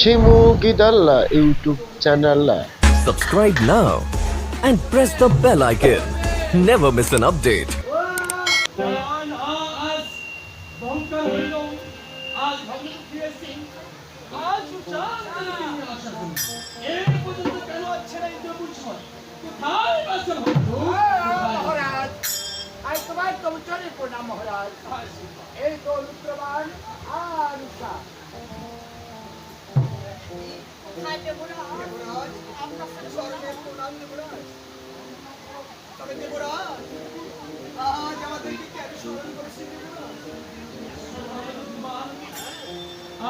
Shimu গিদাল্লা YouTube channel Subscribe now and press the bell icon. Never miss an update. তোমার কবুতরের প্রণাম মহারাজ এই তো অনুপ্রমাণ আর উষা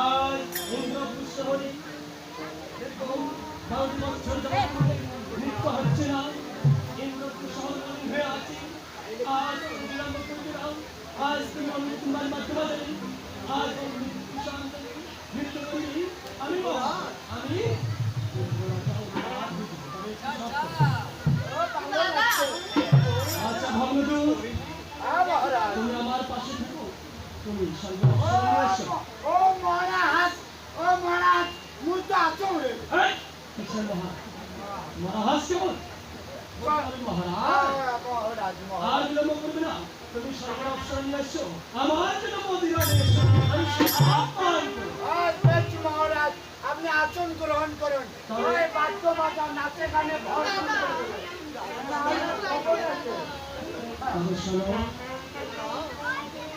আজ ইন্দ্রপুর শহরে এরকম বাউন্ন বছর যাবত মুক্ত হচ্ছে না ইন্দ্রপুর শহর আছে আজ আজ তুমি অমৃত আজ তুমি আমার পাশে থাকো। তুমি সর্বস্ব ও মহারাজ ও আছো রে। কেমন? আর বিলম্ব করবে না। তুমি নিয়ে। আমার জন্য মদিরা নিয়ে আপনি আসন গ্রহণ করুন। বাদ্য বাজা নাচে গানে ভরপুর করুন।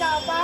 பாப்பா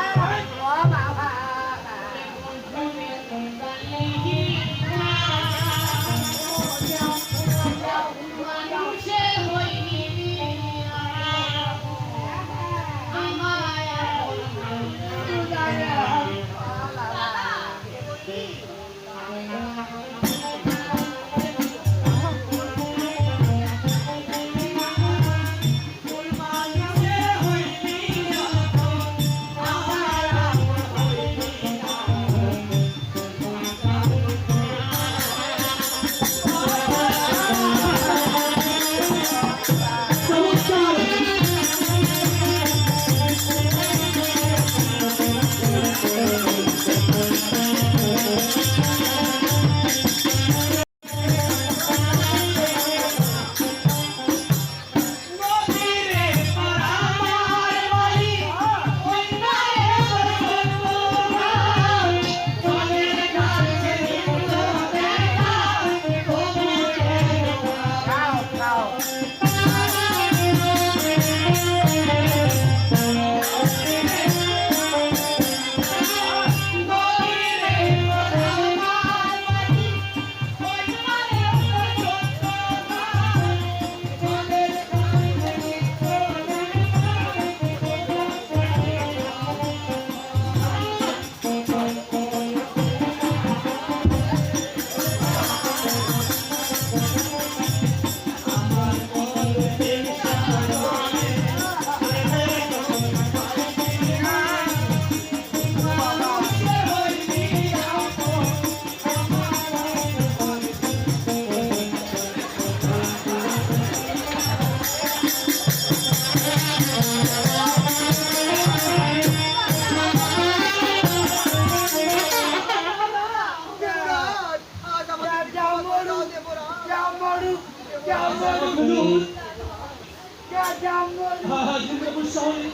আজ ইন্দ্রপুর শহরে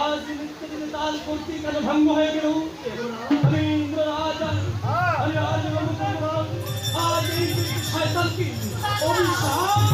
আজ নিত্য দিনে তাল করতে কেন ভঙ্গ হয়ে গেল আমি ইন্দ্র আজ অভিশাপ